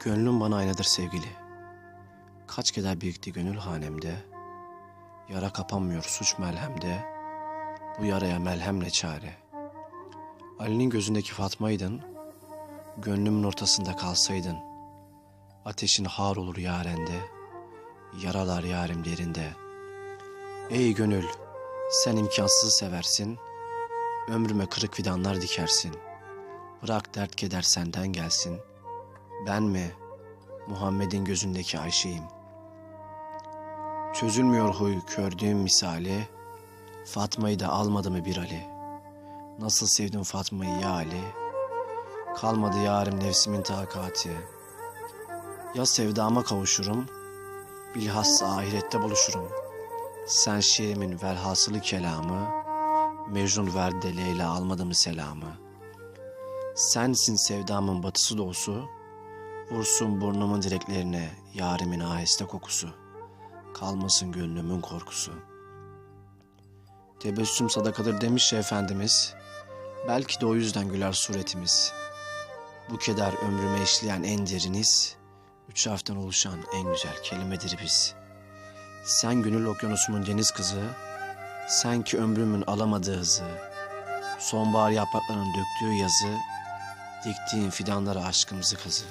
Gönlüm bana aynadır sevgili. Kaç keder birikti gönül hanemde. Yara kapanmıyor suç melhemde. Bu yaraya melhemle çare. Ali'nin gözündeki Fatma'ydın. Gönlümün ortasında kalsaydın. Ateşin har olur yarende. Yaralar yarim derinde. Ey gönül sen imkansızı seversin.'' Ömrüme kırık fidanlar dikersin. Bırak dert keder senden gelsin. Ben mi? Muhammed'in gözündeki Ayşe'yim. Çözülmüyor huy kördüğüm misali. Fatma'yı da almadı mı bir Ali? Nasıl sevdim Fatma'yı ya Ali? Kalmadı yarim nefsimin takati. Ya sevdama kavuşurum, bilhassa ahirette buluşurum. Sen şiirimin velhasılı kelamı, Mecnun verdi Leyla almadı mı selamı? Sensin sevdamın batısı doğusu, vursun burnumun direklerine yarimin aheste kokusu, kalmasın gönlümün korkusu. Tebessüm sadakadır demiş ya Efendimiz, belki de o yüzden güler suretimiz. Bu keder ömrüme işleyen en deriniz, üç harften oluşan en güzel kelimedir biz. Sen gönül okyanusumun deniz kızı, sen ki ömrümün alamadığı hızı, sonbahar yapraklarının döktüğü yazı, diktiğin fidanlara aşkımızı kazı.